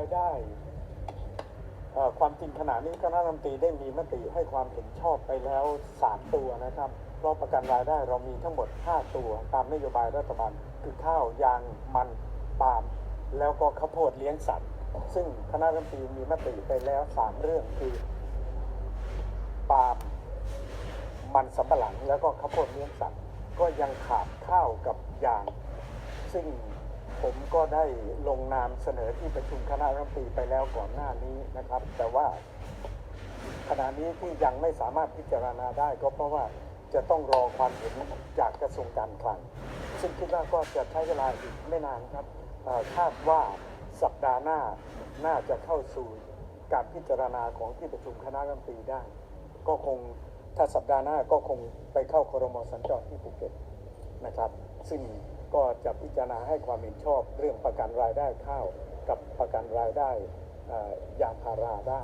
ายได้ความจริงขณะนี้คณะรัฐมนตรีได้มีมติให้ความเห็นชอบไปแล้ว 3 ตัวนะครับเพราะประกันรายได้เรามีทั้งหมด 5 ตัว ตามนโยบายรัฐบาลคือข้าวยางมันปาล์มแล้วก็ข้าวโพดเลี้ยงสัตว์ ซึ่งคณะรัฐมนตรีมีมติไปแล้ว 3 เรื่องคือปาล์มมันสำปะหลังแล้วก็ข้าวโพดเลี้ยงสัตว์ ก็ยังขาดข้าวกับยาง ซึ่ง ผมก็ได้ลงนามเสนอที่ประชุมคณะรัฐมนตรีไปแล้วก่อนหน้านี้นะครับ แต่ว่าขณะนี้ที่ยังไม่สามารถพิจารณาได้ ก็เพราะว่าจะต้องรอความเห็นจากกระทรวงการคลัง ซึ่งคิดว่าก็จะใช้เวลาอีกไม่นานครับคาดว่าสัปดาห์หน้าน่าจะเข้าสู่การพิจารณาของที่ประชุมคณะรัฐมนตรีได้ ก็คงถ้าสัปดาห์หน้าก็คงไปเข้าครมสัญจรที่ภูเก็ตนะครับ ซึ่ง ก็จะพิจารณาให้ความเห็นชอบเรื่องประกันรายได้ข้าวกับประกันรายได้ยางพาราได้